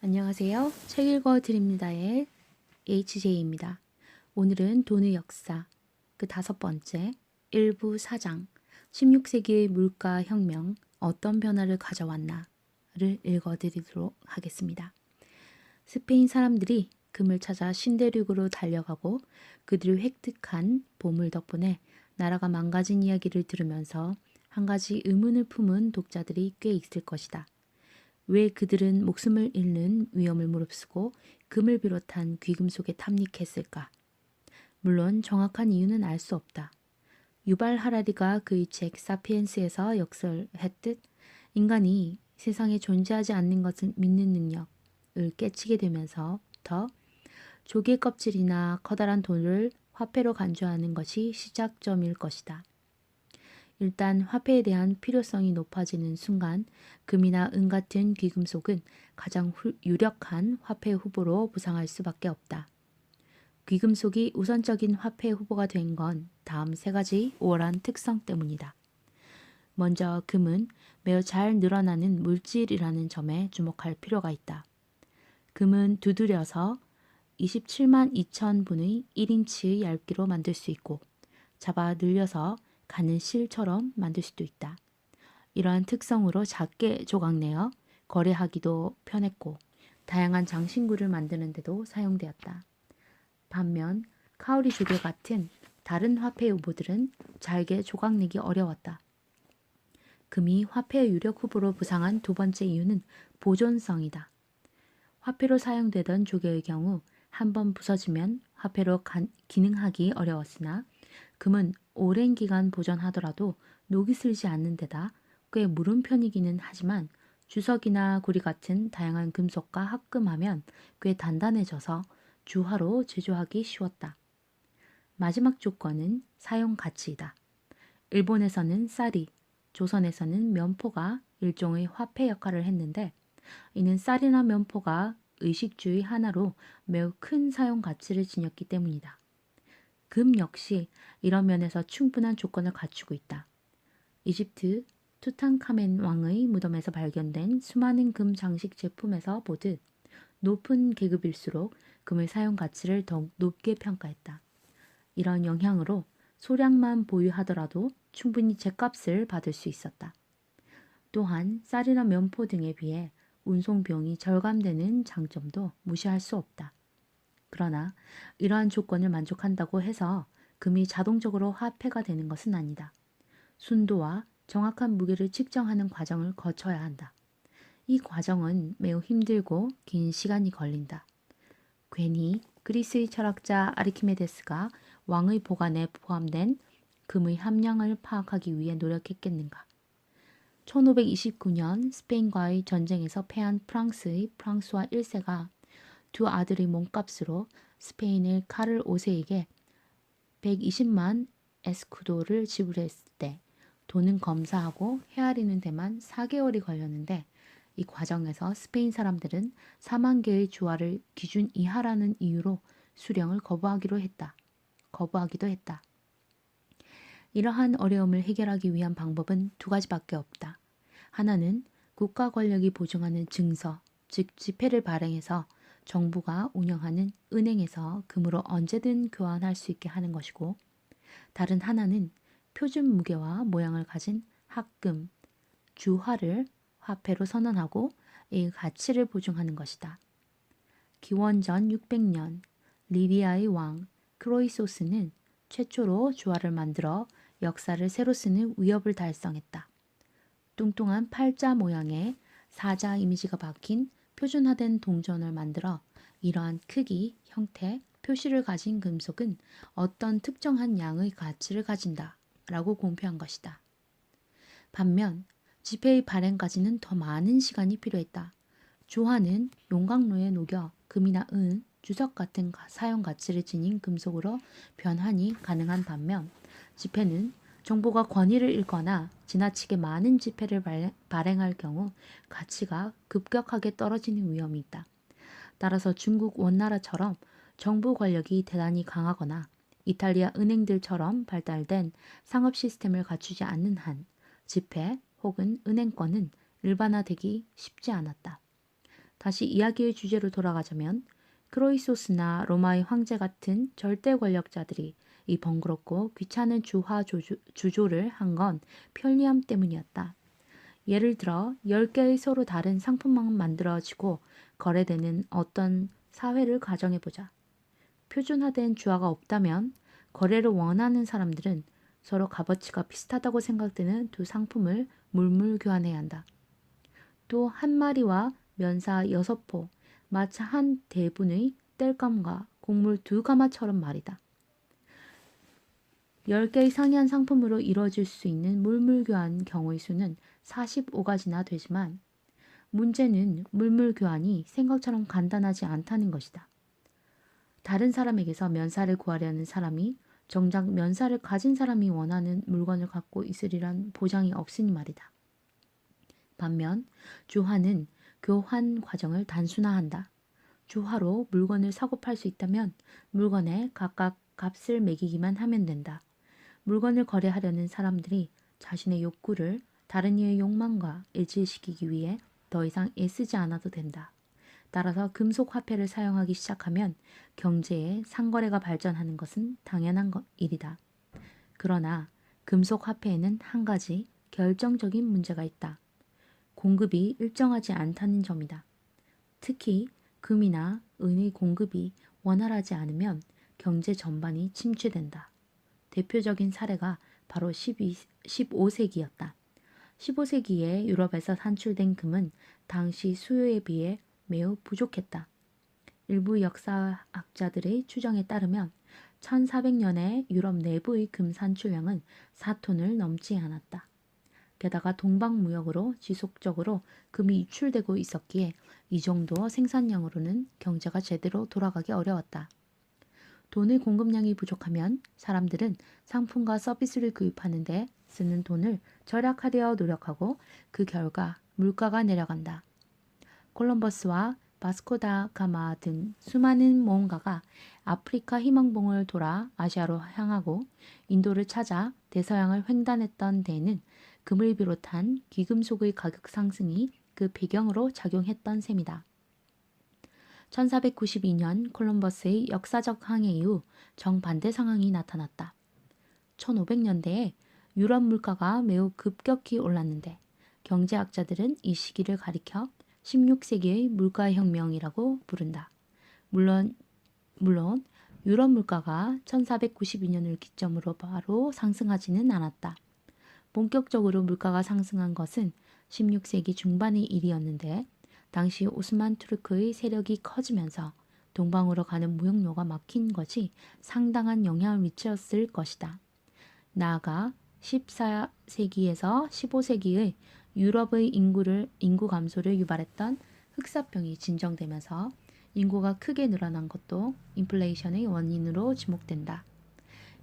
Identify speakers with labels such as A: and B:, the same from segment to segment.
A: 안녕하세요. 책 읽어 드립니다의 HJ입니다. 오늘은 돈의 역사 그 다섯 번째 일부 사장 16세기의 물가 혁명 어떤 변화를 가져왔나를 읽어 드리도록 하겠습니다. 스페인 사람들이 금을 찾아 신대륙으로 달려가고 그들이 획득한 보물 덕분에 나라가 망가진 이야기를 들으면서 한 가지 의문을 품은 독자들이 꽤 있을 것이다. 왜 그들은 목숨을 잃는 위험을 무릅쓰고 금을 비롯한 귀금속에 탐닉했을까? 물론 정확한 이유는 알 수 없다. 유발 하라리가 그의 책 사피엔스에서 역설했듯 인간이 세상에 존재하지 않는 것을 믿는 능력을 깨치게 되면서부터 조개 껍질이나 커다란 돈을 화폐로 간주하는 것이 시작점일 것이다. 일단 화폐에 대한 필요성이 높아지는 순간 금이나 은 같은 귀금속은 가장 후- 유력한 화폐 후보로 부상할 수밖에 없다. 귀금속이 우선적인 화폐 후보가 된 건 다음 세 가지 우월한 특성 때문이다. 먼저 금은 매우 잘 늘어나는 물질이라는 점에 주목할 필요가 있다. 금은 두드려서 27만 2천 분의 1인치의 얇기로 만들 수 있고 잡아 늘려서 가는 실처럼 만들 수도 있다. 이러한 특성으로 작게 조각내어 거래하기도 편했고 다양한 장신구를 만드는 데도 사용되었다. 반면 카오리 조개 같은 다른 화폐 후보들은 잘게 조각내기 어려웠다. 금이 화폐의 유력 후보로 부상한 두 번째 이유는 보존성이다. 화폐로 사용되던 조개의 경우 한 번 부서지면 화폐로 간- 기능하기 어려웠으나 금은 오랜 기간 보존하더라도 녹이 슬지 않는 데다 꽤 무른 편이기는 하지만 주석이나 구리 같은 다양한 금속과 합금하면 꽤 단단해져서 주화로 제조하기 쉬웠다. 마지막 조건은 사용 가치이다. 일본에서는 쌀이, 조선에서는 면포가 일종의 화폐 역할을 했는데 이는 쌀이나 면포가 의식주의 하나로 매우 큰 사용 가치를 지녔기 때문이다. 금 역시 이런 면에서 충분한 조건을 갖추고 있다. 이집트 투탕카멘 왕의 무덤에서 발견된 수많은 금 장식 제품에서 보듯 높은 계급일수록 금의 사용 가치를 더욱 높게 평가했다. 이런 영향으로 소량만 보유하더라도 충분히 제값을 받을 수 있었다. 또한 쌀이나 면포 등에 비해 운송 비용이 절감되는 장점도 무시할 수 없다. 그러나 이러한 조건을 만족한다고 해서 금이 자동적으로 화폐가 되는 것은 아니다. 순도와 정확한 무게를 측정하는 과정을 거쳐야 한다. 이 과정은 매우 힘들고 긴 시간이 걸린다. 괜히 그리스의 철학자 아르키메데스가 왕의 보관에 포함된 금의 함량을 파악하기 위해 노력했겠는가? 1529년 스페인과의 전쟁에서 패한 프랑스의 프랑스와 1세가 두 아들의 몸값으로 스페인의 카를 5세에게 120만 에스쿠도를 지불했을 때 돈은 검사하고 헤아리는 데만 4개월이 걸렸는데 이 과정에서 스페인 사람들은 4만 개의 주화를 기준 이하라는 이유로 수령을 거부하기로 했다. 거부하기도 했다. 이러한 어려움을 해결하기 위한 방법은 두 가지밖에 없다. 하나는 국가 권력이 보증하는 증서, 즉 지폐를 발행해서 정부가 운영하는 은행에서 금으로 언제든 교환할 수 있게 하는 것이고 다른 하나는 표준 무게와 모양을 가진 합금, 주화를 화폐로 선언하고 이 가치를 보증하는 것이다. 기원전 600년 리비아의 왕 크로이소스는 최초로 주화를 만들어 역사를 새로 쓰는 위협을 달성했다. 뚱뚱한 팔자 모양의 사자 이미지가 박힌 표준화된 동전을 만들어 이러한 크기, 형태, 표시를 가진 금속은 어떤 특정한 양의 가치를 가진다 라고 공표한 것이다. 반면 지폐의 발행까지는 더 많은 시간이 필요했다. 조화는 용광로에 녹여 금이나 은, 주석 같은 가- 사용 가치를 지닌 금속으로 변환이 가능한 반면 지폐는 정부가 권위를 잃거나 지나치게 많은 지폐를 발행- 발행할 경우 가치가 급격하게 떨어지는 위험이 있다. 따라서 중국 원나라처럼 정부 권력이 대단히 강하거나 이탈리아 은행들처럼 발달된 상업 시스템을 갖추지 않는 한 지폐 혹은 은행권은 일반화되기 쉽지 않았다. 다시 이야기의 주제로 돌아가자면 크로이소스나 로마의 황제 같은 절대 권력자들이 이 번거롭고 귀찮은 주화 조조, 주조를 한 건 편리함 때문이었다. 예를 들어 10개의 서로 다른 상품만 만들어지고 거래되는 어떤 사회를 가정해보자. 표준화된 주화가 없다면 거래를 원하는 사람들은 서로 값어치가 비슷하다고 생각되는 두 상품을 물물 교환해야 한다. 또 한 마리와 면사 여섯 포, 마치 한 대분의 땔감과 곡물 두 가마처럼 말이다. 10개의 상이한 상품으로 이루어질 수 있는 물물 교환 경우의 수는 45가지나 되지만 문제는 물물 교환이 생각처럼 간단하지 않다는 것이다. 다른 사람에게서 면사를 구하려는 사람이 정작 면사를 가진 사람이 원하는 물건을 갖고 있으리란 보장이 없으니 말이다. 반면 주화는 교환 과정을 단순화한다. 주화로 물건을 사고 팔 수 있다면 물건에 각각 값을 매기기만 하면 된다. 물건을 거래하려는 사람들이 자신의 욕구를 다른 이의 욕망과 일치시키기 위해 더 이상 애쓰지 않아도 된다. 따라서 금속 화폐를 사용하기 시작하면 경제의 상거래가 발전하는 것은 당연한 것- 일이다. 그러나 금속 화폐에는 한 가지 결정적인 문제가 있다. 공급이 일정하지 않다는 점이다. 특히 금이나 은의 공급이 원활하지 않으면 경제 전반이 침체된다. 대표적인 사례가 바로 12, 15세기였다. 15세기에 유럽에서 산출된 금은 당시 수요에 비해 매우 부족했다. 일부 역사학자들의 추정에 따르면 1400년에 유럽 내부의 금 산출량은 4톤을 넘지 않았다. 게다가 동방무역으로 지속적으로 금이 유출되고 있었기에 이 정도 생산량으로는 경제가 제대로 돌아가기 어려웠다. 돈의 공급량이 부족하면 사람들은 상품과 서비스를 구입하는데 쓰는 돈을 절약하려 노력하고 그 결과 물가가 내려간다. 콜럼버스와 바스코다 가마 등 수많은 모험가가 아프리카 희망봉을 돌아 아시아로 향하고 인도를 찾아 대서양을 횡단했던 데에는 금을 비롯한 귀금속의 가격 상승이 그 배경으로 작용했던 셈이다. 1492년 콜럼버스의 역사적 항해 이후 정반대 상황이 나타났다. 1500년대에 유럽 물가가 매우 급격히 올랐는데 경제학자들은 이 시기를 가리켜 16세기의 물가혁명이라고 부른다. 물론 물론 유럽 물가가 1492년을 기점으로 바로 상승하지는 않았다. 본격적으로 물가가 상승한 것은 16세기 중반의 일이었는데 당시 오스만 투르크의 세력이 커지면서 동방으로 가는 무역로가 막힌 것이 상당한 영향을 미쳤을 것이다. 나아가 14세기에서 15세기의 유럽의 인구를 인구 감소를 유발했던 흑사병이 진정되면서 인구가 크게 늘어난 것도 인플레이션의 원인으로 지목된다.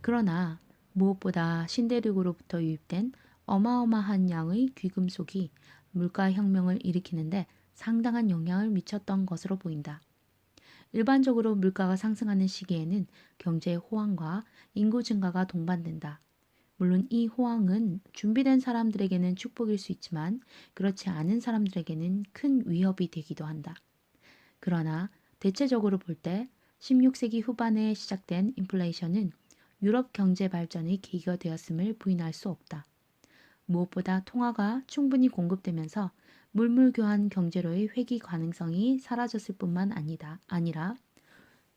A: 그러나 무엇보다 신대륙으로부터 유입된 어마어마한 양의 귀금속이 물가 혁명을 일으키는데 상당한 영향을 미쳤던 것으로 보인다. 일반적으로 물가가 상승하는 시기에는 경제의 호황과 인구 증가가 동반된다. 물론 이 호황은 준비된 사람들에게는 축복일 수 있지만 그렇지 않은 사람들에게는 큰 위협이 되기도 한다. 그러나 대체적으로 볼 때 16세기 후반에 시작된 인플레이션은 유럽 경제 발전의 계기가 되었음을 부인할 수 없다. 무엇보다 통화가 충분히 공급되면서 물물 교환 경제로의 회귀 가능성이 사라졌을 뿐만 아니다. 아니라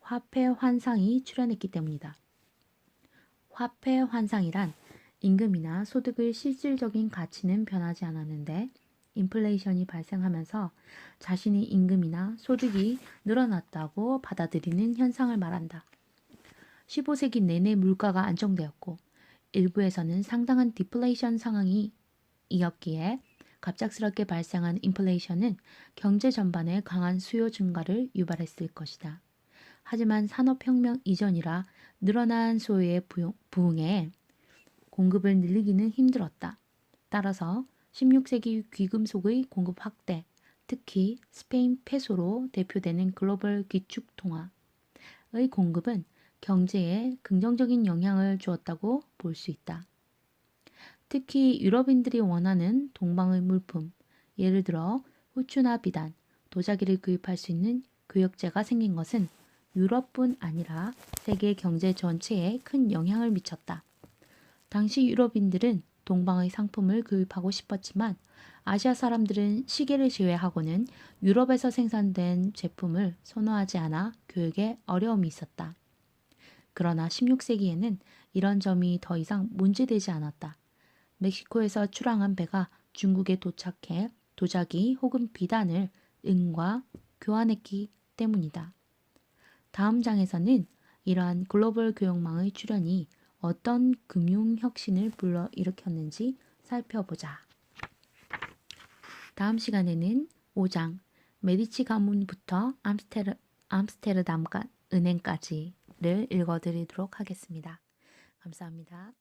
A: 화폐 환상이 출현했기 때문이다. 화폐 환상이란 임금이나 소득의 실질적인 가치는 변하지 않았는데 인플레이션이 발생하면서 자신의 임금이나 소득이 늘어났다고 받아들이는 현상을 말한다. 15세기 내내 물가가 안정되었고 일부에서는 상당한 디플레이션 상황이 이었기에 갑작스럽게 발생한 인플레이션은 경제 전반에 강한 수요 증가를 유발했을 것이다. 하지만 산업혁명 이전이라 늘어난 수요에 부응해 공급을 늘리기는 힘들었다. 따라서 16세기 귀금속의 공급 확대, 특히 스페인 페소로 대표되는 글로벌 기축 통화의 공급은 경제에 긍정적인 영향을 주었다고 볼 수 있다. 특히 유럽인들이 원하는 동방의 물품, 예를 들어 후추나 비단, 도자기를 구입할 수 있는 교역제가 생긴 것은 유럽뿐 아니라 세계 경제 전체에 큰 영향을 미쳤다. 당시 유럽인들은 동방의 상품을 구입하고 싶었지만 아시아 사람들은 시계를 제외하고는 유럽에서 생산된 제품을 선호하지 않아 교육에 어려움이 있었다. 그러나 16세기에는 이런 점이 더 이상 문제되지 않았다. 멕시코에서 출항한 배가 중국에 도착해 도자기 혹은 비단을 은과 교환했기 때문이다. 다음 장에서는 이러한 글로벌 교역망의 출현이 어떤 금융 혁신을 불러일으켰는지 살펴보자. 다음 시간에는 5장 메디치 가문부터 암스테르, 암스테르담 은행까지를 읽어드리도록 하겠습니다. 감사합니다.